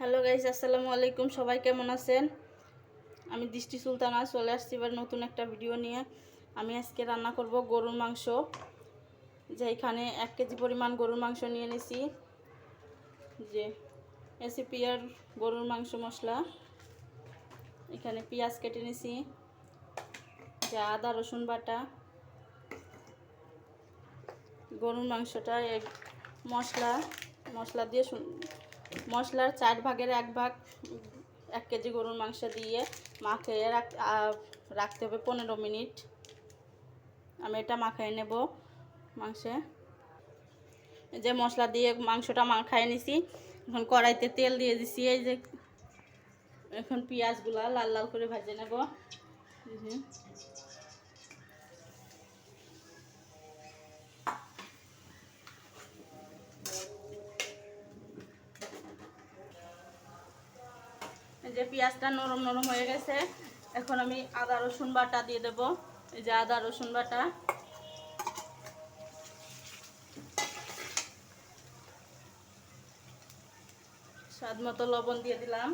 Hello guys আসসালামু আলাইকুম। সবাই কেমন আছেন? আমি দৃষ্টি সুলতানা, চলে আসছি এবার নতুন একটা ভিডিও নিয়ে। আমি আজকে রান্না করব গরুর মাংস। যেখানে এক কেজি পরিমাণ গরুর মাংস নিয়ে নিছি। যে এসিপিআর গরুর মাংস মশলা। এখানে পেঁয়াজ কেটে নিছি। যে আদা, রসুন বাটা। গরুর মাংসটা এক মশলা মশলা দিয়ে মশলার চার ভাগের এক ভাগ, এক কেজি গরুর মাংস দিয়ে মাখিয়ে রাখ রাখতে হবে পনেরো মিনিট। আমি এটা মাখিয়ে নেব মাংসে। যে মশলা দিয়ে মাংসটা মাখায় নিছি, এখন কড়াইতে তেল দিয়ে দিছি, এই যে এখন পেঁয়াজগুলা লাল লাল করে ভেজে নেব। এই যে। পেঁয়াজটা নরম নরম হয়ে গেছে, এখন আমি আদা, রসুন বাটা দিয়ে দেব। এই যে আদা, রসুন বাটা। স্বাদ মতো লবণ দিয়ে দিলাম।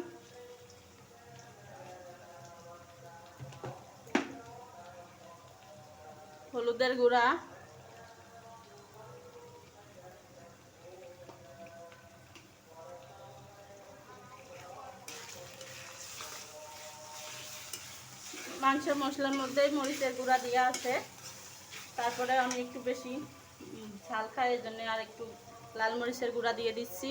হলুদের গুঁড়া। মাংসের মশলার মধ্যেই মরিচের গুঁড়া দেওয়া আছে। তারপরে আমি একটু বেশি ঝাল খাই, এই জন্য আর একটু লাল মরিচের গুঁড়া দিয়ে দিচ্ছি।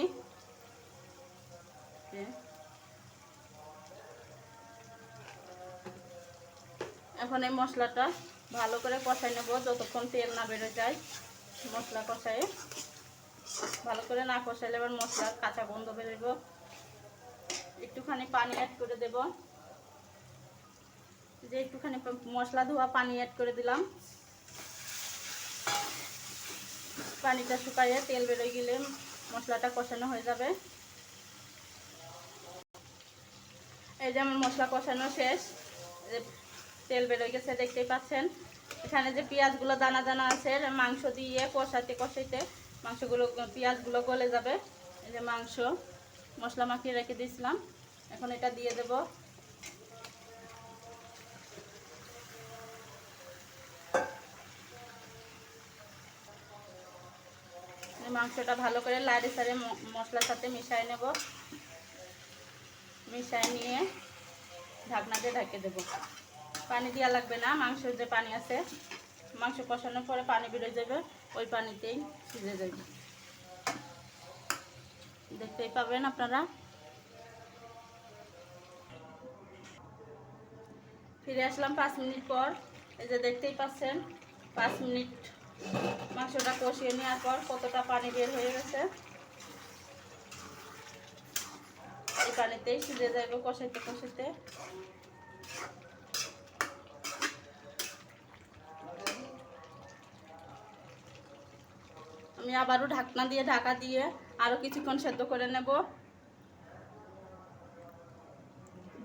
এখন এই মশলাটা ভালো করে কষাই নেব, যতক্ষণ তেল না বেড়ে যায় মশলা কষাই ভালো করে না কষাইলে এবার মশলার কাঁচা গন্ধ বেরোব একটুখানি পানি অ্যাড করে দেবো। যে একটুখানি মশলা ধোয়া পানি অ্যাড করে দিলাম। পানিটা শুকাইয়ে তেল বেরোয় গেলে মশলাটা কষানো হয়ে যাবে। এই যে আমার মশলা কষানো শেষ। তেল বেরোয় গেছে, দেখতেই পাচ্ছেন। এখানে যে পেঁয়াজগুলো দানা দানা আছে মাংস দিয়ে কষাতে কষাইতে মাংসগুলো, পেঁয়াজগুলো গলে যাবে। এই যে মাংস, মশলা মাখিয়ে রেখে দিয়েছিলাম। এখন এটা দিয়ে দেবো। মাংসটা ভালো করে লাড়ে সারে মশলার সাথে মিশাই নেব। মিশাই নিয়ে ঢাকনা দিয়ে ঢাকে দেব। পানি দেওয়া লাগবে না, মাংসের যে পানি আছে। মাংস কষানোর পরে পানি বেরোয় যাবে, ওই পানিতেই সিজে যাবে। দেখতেই পাবেন আপনারা। ফিরে আসলাম পাঁচ মিনিট পর। এই যে দেখতেই পাচ্ছেন, পাঁচ মিনিট মাংসটা কষিয়ে নেওয়ার পর কতটা পানি বের হয়ে গেছে? এই পানিতেই সিজে যাবে কষাইতে কষাইতে। আমি আবারও ঢাকনা দিয়ে ঢাকা দিয়ে আরও কিছুক্ষণ সেদ্ধ করে নেব।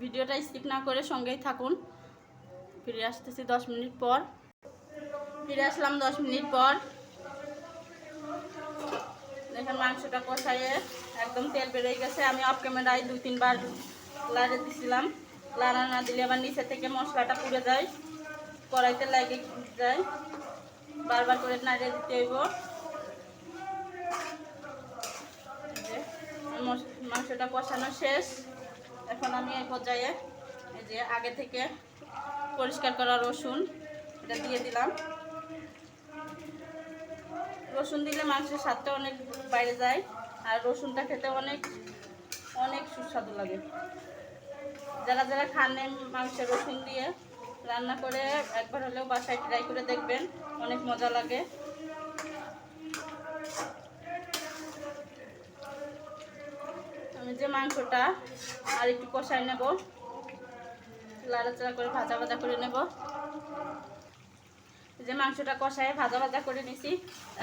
ভিডিওটা স্কিপ না করে সঙ্গেই থাকুন। ফিরে আসতেছি দশ মিনিট পর। ফিরে আসলাম দশ মিনিট পর। দেখেন মাংসটা কষাইয়ে একদম তেল বেড়ে গেছে। আমি অফ ক্যামেরায় দুই, তিনবার লাড়ে দিছিলাম। লাড়া না দিলে আবার নিচে থেকে মশলাটা পুড়ে যায়। কড়াইতে লাগে যায়। বারবার করে নাড়িয়ে দিতে হইব। মাংসটা কষানো শেষ। এখন আমি এই পর্যায়ে এই যে আগে থেকে পরিষ্কার করা রসুন, এটা দিয়ে দিলাম। রসুন দিলে মাংসের স্বাদটা অনেক বাইরে যায়, আর রসুনটা খেতে অনেক অনেক সুস্বাদু লাগে। যারা যারা খান মাংসের রসুন দিয়ে, রান্না করে একবার হলেও বাসায় ট্রাই করে দেখবেন, অনেক মজা লাগে। আমি যে মাংসটা আর একটু কষাই নেব, লাড়াচাড়া করে ভাজা ভাজা করে নেব। যে মাংসটা কষায় ভাজা ভাজা করে নিছি।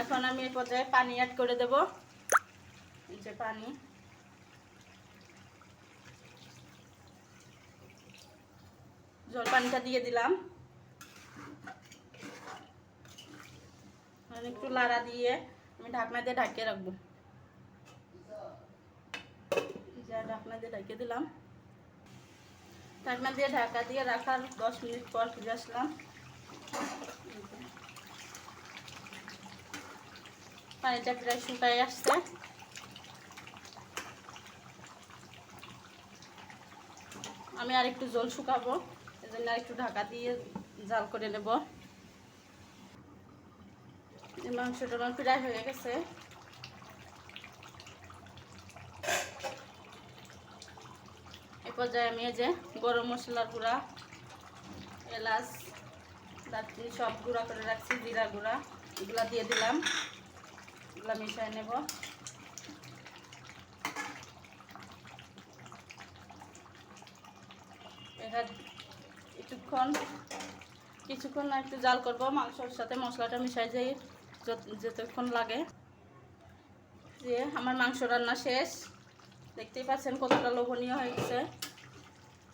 এখন আমি এই পর্যায়ে পানি অ্যাড করে দেব। যে পানি। জল পানিটা দিয়ে দিলাম। একটু লাড়া দিয়ে আমি ঢাকনা দিয়ে ঢাকিয়ে রাখব। ঢাকনা দিয়ে ঢেকে দিলাম। ঢাকনা দিয়ে ঢাকা দিয়ে রাখার দশ মিনিট পর ফিরে আসলাম। পানিটা প্রায় শুকাই আসছে। আমি আর একটু জল শুকাবো, এজন্য আর একটু ঢাকা দিয়ে জাল করে নেব। প্রায় হয়ে গেছে। এ পর্যায়ে আমি যে গরম মশলার গুঁড়া, এলাচ দারচিনি সব গুঁড়া করে রাখছি জিরা গুঁড়া, এগুলা দিয়ে দিলাম। এগুলো মিশিয়ে নেব। এটা কিছুক্ষণ কিছুক্ষণ একটু জাল করব, মাংসর সাথে মশলাটা মিশাই যাই, যত- যতক্ষণ লাগে। যে আমার মাংস রান্না শেষ। দেখতেই পাচ্ছেন কতটা লোভনীয় হয়ে গেছে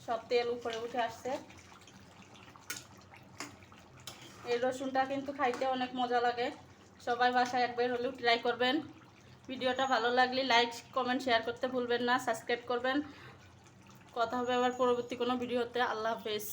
সব তেল উপরে উঠে আসছে। এই রসুনটা কিন্তু খাইতে অনেক মজা লাগে। সবাই বাসায় একবার হলেও ট্রাই করবেন। ভিডিওটা ভালো লাগলে লাইক কমেন্ট শেয়ার করতে ভুলবেন না সাবস্ক্রাইব করবেন। কথা হবে আবার পরবর্তী কোনো ভিডিওতে। আল্লাহ হাফেজ।